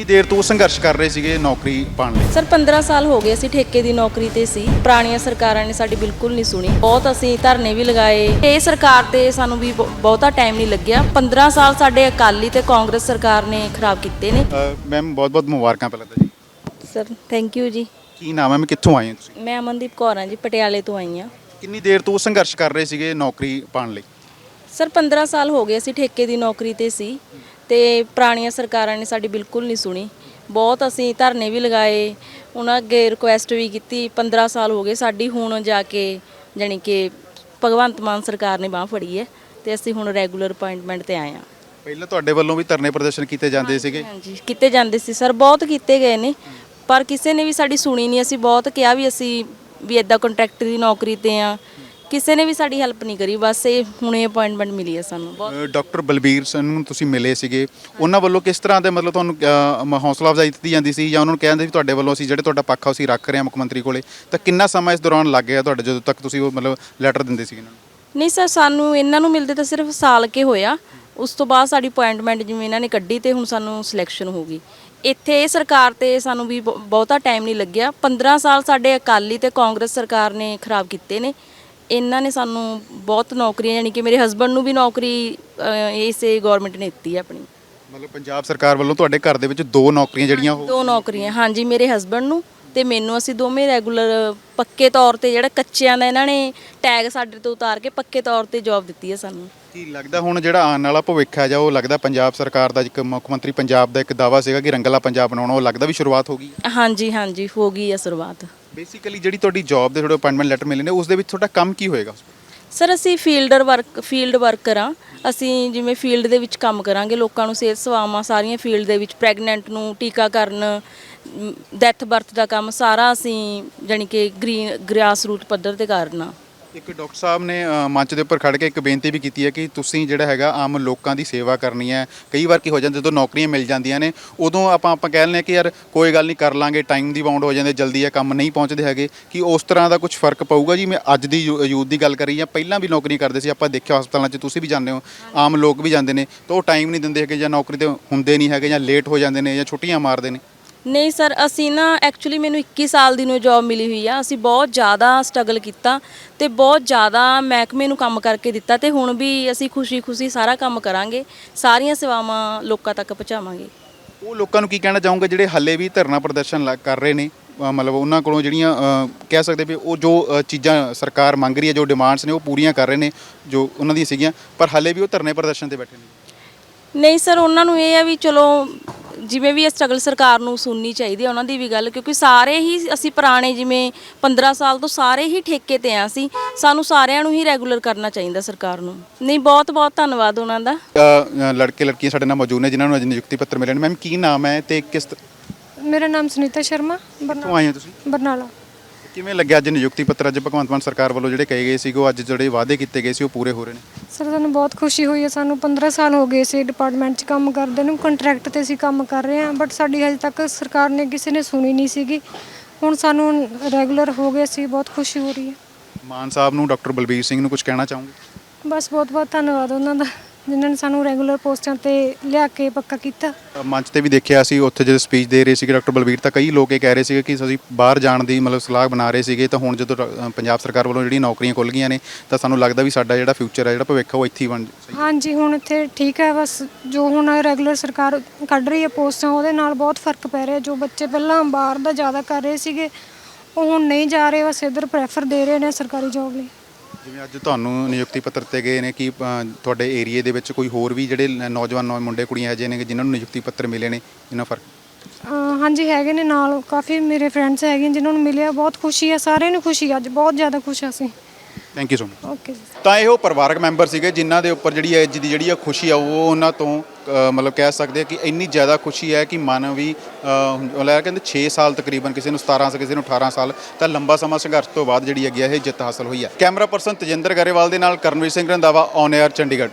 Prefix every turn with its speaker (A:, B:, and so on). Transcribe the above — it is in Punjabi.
A: ਕਿੰਨੀ ਦੇਰ ਤੋਂ ਸੰਘਰਸ਼ ਕਰ ਰਹੇ ਸੀਗੇ ਨੌਕਰੀ ਪਾਉਣ ਲਈ?
B: ਸਰ 15 ਸਾਲ ਹੋ ਗਏ ਅਸੀਂ ਠੇਕੇ ਦੀ ਨੌਕਰੀ ਤੇ ਸੀ। ਪੁਰਾਣੀਆਂ ਸਰਕਾਰਾਂ ਨੇ ਸਾਡੀ ਬਿਲਕੁਲ ਨਹੀਂ ਸੁਣੀ। ਬਹੁਤ ਅਸੀਂ ਧਰਨੇ ਵੀ ਲਗਾਏ। ਇਹ ਸਰਕਾਰ ਤੇ ਸਾਨੂੰ ਵੀ ਬਹੁ- ਬਹੁਤਾ ਟਾਈਮ ਨਹੀਂ ਲੱਗਿਆ। 15 ਸਾਲ ਸਾਡੇ ਅਕਾਲੀ ਤੇ ਕਾਂਗਰਸ ਸਰਕਾਰ ਨੇ ਖਰਾਬ ਕੀਤੇ ਨੇ।
A: ਮੈਮ ਬਹੁਤ ਬਹੁਤ ਮੁਬਾਰਕਾਂ ਪਹਿਲਾਂ ਤਾਂ ਜੀ।
B: ਸਰ ਥੈਂਕ ਯੂ ਜੀ।
A: ਕੀ ਨਾਮ ਹੈ? ਮੈਂ ਕਿੱਥੋਂ ਆਏ ਹੋ ਤੁਸੀਂ?
B: ਮੈਂ ਅਮਨਦੀਪ ਕੌਰ ਹਾਂ ਜੀ ਪਟਿਆਲੇ ਤੋਂ ਆਈ ਹਾਂ।
A: ਕਿੰਨੀ ਦੇਰ ਤੋਂ ਸੰਘਰਸ਼ ਕਰ ਰਹੇ ਸੀਗੇ ਨੌਕਰੀ ਪਾਉਣ ਲਈ?
B: ਸਰ 15 ਸਾਲ ਹੋ ਗਏ ਅਸੀਂ ਠੇਕੇ ਦੀ ਨੌਕਰੀ ਤੇ ਸੀ। ਤੇ ਪੁਰਾਣੀਆਂ ਸਰਕਾਰਾਂ ਨੇ ਸਾਡੀ ਬਿਲਕੁਲ ਨਹੀਂ ਸੁਣੀ। ਬਹੁਤ ਅਸੀਂ ਧਰਨੇ ਵੀ ਲਗਾਏ ਉਹਨਾਂ ਅੱਗੇ ਰਿਕੁਐਸਟ ਵੀ ਕੀਤੀ 15 ਸਾਲ ਹੋ ਗਏ ਸਾਡੀ ਹੁਣ ਜਾ ਕੇ ਜਾਣੀ ਕਿ ਭਗਵੰਤ ਮਾਨ ਸਰਕਾਰ ਨੇ ਬਾਹ ਫੜੀ ਹੈ ਤੇ ਅਸੀਂ ਹੁਣ ਰੈਗੂਲਰ ਅਪਾਇੰਟਮੈਂਟ ਤੇ ਆਏ ਹਾਂ।
A: ਪਹਿਲਾਂ ਤੁਹਾਡੇ ਵੱਲੋਂ ਵੀ ਧਰਨੇ ਪ੍ਰਦਰਸ਼ਨ ਕੀਤੇ ਜਾਂਦੇ ਸੀਗੇ?
B: ਹਾਂਜੀ ਕੀਤੇ ਜਾਂਦੇ ਸੀ ਸਰ ਬਹੁਤ ਕੀਤੇ ਗਏ ਨੇ ਪਰ ਕਿਸੇ ਨੇ ਵੀ ਸਾਡੀ ਸੁਣੀ ਨਹੀਂ। ਅਸੀਂ ਬਹੁਤ ਕਿਹਾ ਵੀ ਅਸੀਂ ਵੀ ਇਦਾਂ ਕੰਟਰੈਕਟ ਦੀ ਨੌਕਰੀ ਤੇ ਆ ਕਿਸੇ ਨੇ ਵੀ ਸਾਡੀ ਹੈਲਪ ਨਹੀਂ ਕਰੀ ਬਸ ਇਹ ਹੁਣੇ ਅਪਾਇੰਟਮੈਂਟ ਮਿਲੀ ਹੈ ਸਾਨੂੰ। ਬਹੁਤ
A: ਡਾਕਟਰ ਬਲਬੀਰ ਸਿੰਘ ਨੂੰ ਤੁਸੀਂ ਮਿਲੇ ਸੀਗੇ। ਉਹਨਾਂ ਵੱਲੋਂ ਕਿਸ ਤਰ੍ਹਾਂ ਦੇ ਮਤਲਬ ਤੁਹਾਨੂੰ ਹੌਸਲਾ ਅਫਜ਼ਾਈ ਦਿੱਤੀ ਜਾਂਦੀ ਸੀ ਜਾਂ ਉਹਨਾਂ ਨੂੰ ਕਹਿੰਦੇ ਸੀ ਤੁਹਾਡੇ ਵੱਲੋਂ ਅਸੀਂ ਜਿਹੜੇ ਤੁਹਾਡਾ ਪੱਖ ਆ ਅਸੀਂ ਰੱਖ ਰਹੇ ਹਾਂ ਮੁੱਖ ਮੰਤਰੀ ਕੋਲੇ? ਤਾਂ ਕਿੰਨਾ ਸਮਾਂ ਇਸ ਦੌਰਾਨ ਲੱਗ ਗਿਆ ਤੁਹਾਡੇ ਜਦੋਂ ਤੱਕ ਤੁਸੀਂ ਉਹ ਮਤਲਬ ਲੈਟਰ ਦਿੰਦੇ ਸੀਗੇ ਇਹਨਾਂ ਨੂੰ?
B: ਨਹੀਂ ਸਰ ਸਾਨੂੰ ਇਹਨਾਂ ਨੂੰ ਮਿਲਦੇ ਤਾਂ ਸਿਰਫ ਸਾਲ ਕੇ ਹੋਇਆ। ਉਸ ਤੋਂ ਬਾਅਦ ਸਾਡੀ ਅਪਾਇੰਟਮੈਂਟ ਜਿਵੇਂ ਇਹਨਾਂ ਨੇ ਕੱਢੀ ਤੇ ਹੁਣ ਸਾਨੂੰ ਸਿਲੈਕਸ਼ਨ ਹੋ ਗਈ। ਇੱਥੇ ਇਹ ਸਰਕਾਰ ਤੇ ਸਾਨੂੰ ਵੀ ਬਹੁ- ਬਹੁਤਾ ਟਾਈਮ ਨਹੀਂ ਲੱਗਿਆ। 15 ਸਾਲ ਸਾਡੇ ਅਕਾਲੀ ਤੇ ਕਾਂਗਰਸ ਸਰਕਾਰ ਨੇ ਖਰਾਬ ਕੀਤੇ ਨੇ। ਇਹਨਾਂ ਨੇ ਸਾਨੂੰ ਬਹੁਤ ਨੌਕਰੀਆਂ ਯਾਨੀ ਕਿ ਮੇਰੇ ਹਸਬੰਡ ਨੂੰ ਵੀ ਨੌਕਰੀ ਇਸੇ ਗਵਰਨਮੈਂਟ ਨੇ ਦਿੱਤੀ ਹੈ ਆਪਣੀ।
A: ਮਤਲਬ ਪੰਜਾਬ ਸਰਕਾਰ ਵੱਲੋਂ ਤੁਹਾਡੇ ਘਰ ਦੇ ਵਿੱਚ ਦੋ ਨੌਕਰੀਆਂ ਜਿਹੜੀਆਂ ਉਹ
B: ਦੋ ਨੌਕਰੀਆਂ ਹਾਂਜੀ ਮੇਰੇ ਹਸਬੰਡ ਨੂੰ ਤੇ ਮੈਨੂੰ ਅਸੀਂ ਦੋਵੇਂ ਰੈਗੂਲਰ ਪੱਕੇ ਤੌਰ ਤੇ ਜਿਹੜਾ ਕੱਚਿਆਂ ਦਾ ਇਹਨਾਂ ਨੇ ਟੈਗ ਸਾਡੇ ਤੋਂ ਉਤਾਰ ਕੇ ਪੱਕੇ ਤੌਰ ਤੇ ਜੌਬ ਦਿੱਤੀ ਹੈ ਸਾਨੂੰ।
A: ਕੀ ਲੱਗਦਾ ਹੁਣ ਜਿਹੜਾ ਆਉਣ ਵਾਲਾ ਭਵਿੱਖ ਹੈ ਜਾਂ ਉਹ ਲੱਗਦਾ ਪੰਜਾਬ ਸਰਕਾਰ ਦਾ ਇੱਕ ਮੁੱਖ ਮੰਤਰੀ ਪੰਜਾਬ ਦਾ ਇੱਕ ਦਾਵਾ ਸੀਗਾ ਕਿ ਰੰਗਲਾ ਪੰਜਾਬ ਬਣਾਉਣਾ ਉਹ ਲੱਗਦਾ ਵੀ ਸ਼ੁਰੂਆਤ ਹੋ ਗਈ
B: ਹਾਂਜੀ ਹਾਂਜੀ ਹੋ ਗਈ ਹੈ ਸ਼ੁਰੂਆਤ।
A: ਬੇਸਿਕਲੀ ਜਿਹੜੀ ਤੁਹਾਡੀ ਜੌਬ ਦੇ ਤੁਹਾਡੇ ਅਪਾਇੰਟਮੈਂਟ ਲੈਟਰ ਮਿਲੇ ਨੇ ਉਸ ਦੇ ਵਿੱਚ ਤੁਹਾਡਾ ਕੰਮ ਕੀ ਹੋਏਗਾ?
B: ਸਰ ਅਸੀਂ ਫੀਲਡਰ ਵਰਕ ਫੀਲਡ ਵਰਕਰ ਆ ਅਸੀਂ ਜਿਵੇਂ ਫੀਲਡ ਦੇ ਵਿੱਚ ਕੰਮ ਕਰਾਂਗੇ, ਲੋਕਾਂ ਨੂੰ ਸਿਹਤ ਸੇਵਾਵਾਂ ਸਾਰੀਆਂ ਫੀਲਡ ਦੇ ਵਿੱਚ ਪ੍ਰੈਗਨੈਂਟ ਨੂੰ, ਟੀਕਾਕਰਨ ਡੈਥ ਬਰਥ ਦਾ ਕੰਮ ਸਾਰਾ ਅਸੀਂ ਜਾਣੀ ਕਿ ਗ੍ਰੀਨ ਗ੍ਰਾਸ ਰੂਟ ਪੱਧਰ ਤੇ ਕਰਨਾ।
A: ਇੱਕ ਡਾਕਟਰ ਸਾਹਿਬ ਨੇ ਅ, ਮੰਚ ਦੇ ਉੱਪਰ ਖੜ ਕੇ ਇੱਕ ਬੇਨਤੀ ਵੀ ਕੀਤੀ ਹੈ ਕਿ ਤੁਸੀਂ ਜਿਹੜਾ ਹੈਗਾ ਆਮ ਲੋਕਾਂ ਦੀ ਸੇਵਾ ਕਰਨੀ ਹੈ। ਕਈ ਵਾਰ ਕੀ ਹੋ ਜਾਂਦਾ ਜਦੋਂ ਨੌਕਰੀਆਂ ਮਿਲ ਜਾਂਦੀਆਂ ਨੇ ਉਦੋਂ ਆਪਾਂ ਆਪਾਂ ਕਹਿ ਲੈਂਦੇ ਹਾਂ ਕਿ ਯਾਰ ਕੋਈ ਗੱਲ ਨਹੀਂ ਕਰ ਲਾਂਗੇ ਟਾਈਮ ਦੀ ਬਾਉਂਡ ਹੋ ਜਾਂਦੇ ਜਲਦੀ ਇਹ ਕੰਮ ਨਹੀਂ ਪਹੁੰਚਦੇ ਹੈਗੇ। ਕਿ ਉਸ ਤਰ੍ਹਾਂ ਦਾ ਕੁਝ ਫ਼ਰਕ ਪਊਗਾ? ਜੀ ਮੈਂ ਅੱਜ ਦੀ ਯੂ- ਯੂਥ ਦੀ ਗੱਲ ਕਰੀ ਜਾਂ ਪਹਿਲਾਂ ਵੀ ਨੌਕਰੀ ਕਰਦੇ ਸੀ ਆਪਾਂ ਦੇਖਿਆ ਹਸਪਤਾਲਾਂ 'ਚ ਤੁਸੀਂ ਵੀ ਜਾਂਦੇ ਹੋ ਆਮ ਲੋਕ ਵੀ ਜਾਂਦੇ ਨੇ ਤਾਂ ਉਹ ਟਾਈਮ ਨਹੀਂ ਦਿੰਦੇ ਹੈਗੇ ਜਾਂ ਨੌਕਰੀ ਤੇ ਹੁੰਦੇ ਨਹੀਂ ਹੈਗੇ ਜਾਂ ਲੇਟ ਹੋ ਜਾਂਦੇ ਨੇ ਜਾਂ ਛੁੱਟੀਆਂ ਮਾਰਦੇ ਨੇ।
B: ਨਹੀਂ ਸਰ ਅਸੀਂ ਨਾ ਐਕਚੁਅਲੀ ਮੈਨੂੰ 21 ਸਾਲ ਦੀ ਨੂੰ ਜੌਬ ਮਿਲੀ ਹੋਈ ਆ। ਅਸੀਂ ਬਹੁਤ ਜ਼ਿਆਦਾ ਸਟਰਗਲ ਕੀਤਾ ਤੇ ਬਹੁਤ ਜ਼ਿਆਦਾ ਮਹਿਕਮੇ ਨੂੰ ਕੰਮ ਕਰਕੇ ਦਿੱਤਾ ਤੇ ਹੁਣ ਵੀ ਅਸੀਂ ਖੁਸ਼ੀ-ਖੁਸ਼ੀ ਸਾਰਾ ਕੰਮ ਕਰਾਂਗੇ ਸਾਰੀਆਂ ਸੇਵਾਵਾਂ ਲੋਕਾਂ ਤੱਕ ਪਹੁੰਚਾਵਾਂਗੇ।
A: ਉਹ ਲੋਕਾਂ ਨੂੰ ਕੀ ਕਹਿਣਾ ਚਾਹੂੰਗਾ ਜਿਹੜੇ ਹੱਲੇ ਵੀ ਧਰਨਾ ਪ੍ਰਦਰਸ਼ਨ ਲਾ- ਕਰ ਰਹੇ ਨੇ? ਅ, ਮਤਲਬ ਉਹਨਾਂ ਕੋਲੋਂ ਜਿਹੜੀਆਂ ਅ, ਕਹਿ ਸਕਦੇ ਵੀ ਉਹ ਜੋ ਅ, ਚੀਜ਼ਾਂ ਸਰਕਾਰ ਮੰਗ ਰਹੀ ਹੈ ਜੋ ਡਿਮਾਂਡਸ ਨੇ ਉਹ ਪੂਰੀਆਂ ਕਰ ਰਹੇ ਨੇ ਜੋ ਉਹਨਾਂ ਦੀਆਂ ਸੀਗੀਆਂ ਪਰ ਹੱਲੇ ਵੀ ਉਹ ਧਰਨੇ ਪ੍ਰਦਰਸ਼ਨ ਤੇ ਬੈਠੇ ਨੇ।
B: ਨਹੀਂ ਸਰ ਉਹਨਾਂ ਨੂੰ ਇਹ ਆ ਵੀ ਚਲੋ ਜਿਵੇਂ ਵੀ ਇਹ ਸਟਰਗਲ ਸਰਕਾਰ ਨੂੰ ਸੁਣਨੀ ਚਾਹੀਦੀ ਹੈ ਉਹਨਾਂ ਦੀ ਵੀ ਗੱਲ ਕਿਉਂਕਿ ਸਾਰੇ ਹੀ ਅਸੀਂ ਪੁਰਾਣੇ ਜਿਵੇਂ 15 ਸਾਲ ਤੋਂ ਸਾਰੇ ਹੀ ਠੇਕੇ ਤੇ ਆ ਅਸੀਂ ਸਾਨੂੰ ਸਾਰਿਆਂ ਨੂੰ ਹੀ ਰੈਗੂਲਰ ਕਰਨਾ ਚਾਹੀਦਾ ਸਰਕਾਰ ਨੂੰ। ਨਹੀਂ ਬਹੁਤ ਬਹੁਤ ਧੰਨਵਾਦ ਉਹਨਾਂ ਦਾ।
A: ਅ, ਲੜਕੇ ਲੜਕੀਆਂ ਸਾਡੇ ਨਾਲ ਮੌਜੂਦ ਨੇ ਜਿਨ੍ਹਾਂ ਨੂੰ ਅੱਜ ਨਿਯੁਕਤੀ ਪੱਤਰ ਮਿਲੇ ਨੇ। ਮੈਮ ਕੀ ਨਾਮ ਹੈ ਤੇ ਕਿਸ ਤ-
C: ਮੇਰਾ ਨਾਮ ਸੁਨੀਤਾ ਸ਼ਰਮਾ। ਬਰਨਾਲਾ।
A: ਆਏ ਹੋ ਤੁਸੀਂ?
C: ਬਰਨਾਲਾ।
A: ਕਿਵੇਂ ਲੱਗਿਆ ਅੱਜ ਨਿਯੁਕਤੀ ਪੱਤਰ? ਅੱਜ ਭਗਵੰਤ ਮਾਨ ਸਰਕਾਰ ਵੱਲੋਂ ਜਿਹੜੇ ਕਹੇ ਗਏ ਸੀਗੇ ਉਹ ਅੱਜ ਜਿਹੜੇ ਵਾਅਦੇ ਕੀਤੇ ਗਏ ਸੀ ਉਹ ਪੂਰੇ ਹੋ ਰਹੇ ਨੇ।
C: ਸਰ ਸਾਨੂੰ ਬਹੁਤ ਖੁਸ਼ੀ ਹੋਈ ਹੈ। ਸਾਨੂੰ 15 ਸਾਲ ਹੋ ਗਏ ਸੀ ਡਿਪਾਰਟਮੈਂਟ 'ਚ ਕੰਮ ਕਰਦੇ ਨੂੰ। ਕੰਟਰੈਕਟ ਤੇ ਅਸੀਂ ਕੰਮ ਕਰ ਰਹੇ ਹਾਂ ਬਟ ਸਾਡੀ ਹਜੇ ਤੱਕ ਸਰਕਾਰ ਨੇ ਕਿਸੇ ਨੇ ਸੁਣੀ ਨਹੀਂ ਸੀਗੀ। ਹੁਣ ਸਾਨੂੰ ਰੈਗੂਲਰ ਹੋ ਗਏ ਸੀ ਬਹੁਤ ਖੁਸ਼ੀ ਹੋ ਰਹੀ ਹੈ।
A: ਮਾਨ ਸਾਹਿਬ ਨੂੰ ਡਾਕਟਰ ਬਲਬੀਰ ਸਿੰਘ ਨੂੰ ਕੁਝ ਕਹਿਣਾ ਚਾਹੋਗੇ?
C: ਬਸ ਬਹੁਤ ਬਹੁਤ ਧੰਨਵਾਦ ਉਹਨਾਂ ਦਾ। ਜਿਨ੍ਹਾਂ ਨੇ ਸਾਨੂੰ ਰੈਗੂਲਰ ਪੋਸਟਾਂ ਤੇ ਲਿਆ ਕੇ ਪੱਕਾ ਕੀਤਾ।
A: ਮੰਚ ਤੇ ਵੀ ਦੇਖਿਆ ਸੀ ਉੱਥੇ ਜਦੋਂ ਸਪੀਚ ਦੇ ਰਹੇ ਸੀਗੇ ਡਾਕਟਰ ਬਲਬੀਰ ਤਾਂ ਕਈ ਲੋਕ ਇਹ ਕਹਿ ਰਹੇ ਸੀਗੇ ਕਿ ਅਸੀਂ ਬਾਹਰ ਜਾਣ ਦੀ ਮਤਲਬ ਸਲਾਹ ਬਣਾ ਰਹੇ ਸੀਗੇ ਤਾਂ ਹੁਣ ਜਦੋਂ ਪੰਜਾਬ ਸਰਕਾਰ ਵੱਲੋਂ ਜਿਹੜੀਆਂ ਨੌਕਰੀਆਂ ਖੁੱਲ ਗਈਆਂ ਨੇ ਤਾਂ ਸਾਨੂੰ ਲੱਗਦਾ ਵੀ ਸਾਡਾ ਜਿਹੜਾ ਫਿਊਚਰ ਹੈ ਜਿਹੜਾ ਭਵਿੱਖ ਉਹ ਇੱਥੇ ਹੀ ਬਣ ਸਹੀ।
C: ਹਾਂਜੀ ਹੁਣ ਇੱਥੇ ਠੀਕ ਹੈ ਬਸ ਜੋ ਹੁਣ ਰੈਗੂਲਰ ਸਰਕਾਰ ਕੱਢ ਰਹੀ ਹੈ ਪੋਸਟਾਂ ਉਹਦੇ ਨਾਲ ਬਹੁਤ ਫ਼ਰਕ ਪੈ ਰਿਹਾ। ਜੋ ਬੱਚੇ ਪਹਿਲਾਂ ਬਾਹਰ ਦਾ ਜ਼ਿਆਦਾ ਕਰ ਰਹੇ ਸੀਗੇ ਉਹ ਹੁਣ ਨਹੀਂ ਜਾ ਰਹੇ ਬਸ ਇੱਧਰ ਪ੍ਰੈਫਰ ਦੇ ਰਹੇ ਨੇ ਸਰਕਾਰੀ ਜੌਬ ਲਈ।
A: ਜਿਵੇਂ ਅੱਜ ਤੁਹਾਨੂੰ ਨਿਯੁਕਤੀ ਪੱਤਰ ਤੇ ਗਏ ਨੇ ਕਿ ਤੁਹਾਡੇ ਏਰੀਏ ਦੇ ਵਿੱਚ ਕੋਈ ਹੋਰ ਵੀ ਜਿਹੜੇ ਨੌਜਵਾਨ ਮੁੰਡੇ ਕੁੜੀਆਂ ਅਜੇ ਨੇ ਕਿ ਜਿਨ੍ਹਾਂ ਨੂੰ ਨਿਯੁਕਤੀ ਪੱਤਰ ਮਿਲੇ ਨੇ, ਇਹਨਾਂ ਫ਼ਰਕ?
C: ਹਾਂਜੀ, ਹੈਗੇ ਨੇ ਨਾਲ, ਕਾਫੀ ਮੇਰੇ ਫਰੈਂਡਸ ਹੈਗੇ ਨੇ ਜਿਨ੍ਹਾਂ ਨੂੰ ਮਿਲਿਆ, ਬਹੁਤ ਖੁਸ਼ੀ ਹੈ, ਸਾਰਿਆਂ ਨੂੰ ਖੁਸ਼ੀ ਅੱਜ ਬਹੁਤ ਜ਼ਿਆਦਾ ਖੁਸ਼ ਆ ਅਸੀਂ।
A: Thank you so much
C: okay ji
A: ਤਾਂ ਇਹ ਉਹ ਪਰਿਵਾਰਕ ਮੈਂਬਰ ਸੀਗੇ ਜਿਨ੍ਹਾਂ ਦੇ ਉੱਪਰ ਜਿਹੜੀ ਅੱਜ ਦੀ ਜਿਹੜੀ ਆ ਖੁਸ਼ੀ ਆ ਉਹ ਉਹਨਾਂ ਤੋਂ ਅ, ਮਤਲਬ ਕਹਿ ਸਕਦੇ ਆ ਕਿ ਇੰਨੀ ਜ਼ਿਆਦਾ ਖੁਸ਼ੀ ਹੈ ਕਿ ਮਨ ਵੀ ਉਹ ਲੈ ਕਹਿੰਦੇ 6 ਸਾਲ ਤਕਰੀਬਨ ਕਿਸੇ ਨੂੰ 17 ਸਾਲ ਕਿਸੇ ਨੂੰ 18 ਸਾਲ ਤਾਂ ਲੰਬਾ ਸਮਾਂ ਸੰਘਰਸ਼ ਤੋਂ ਬਾਅਦ ਜਿਹੜੀ ਹੈਗੀ ਆ ਇਹ ਜਿੱਤ ਹਾਸਲ ਹੋਈ ਹੈ ਕੈਮਰਾ ਪਰਸਨ ਤਜਿੰਦਰ ਗਰੇਵਾਲ ਦੇ ਨਾਲ ਕਰਨਵੀਰ ਸਿੰਘ ਰੰਧਾਵਾ ਔਨ 에ਅਰ ਚੰਡੀਗੜ੍ਹ।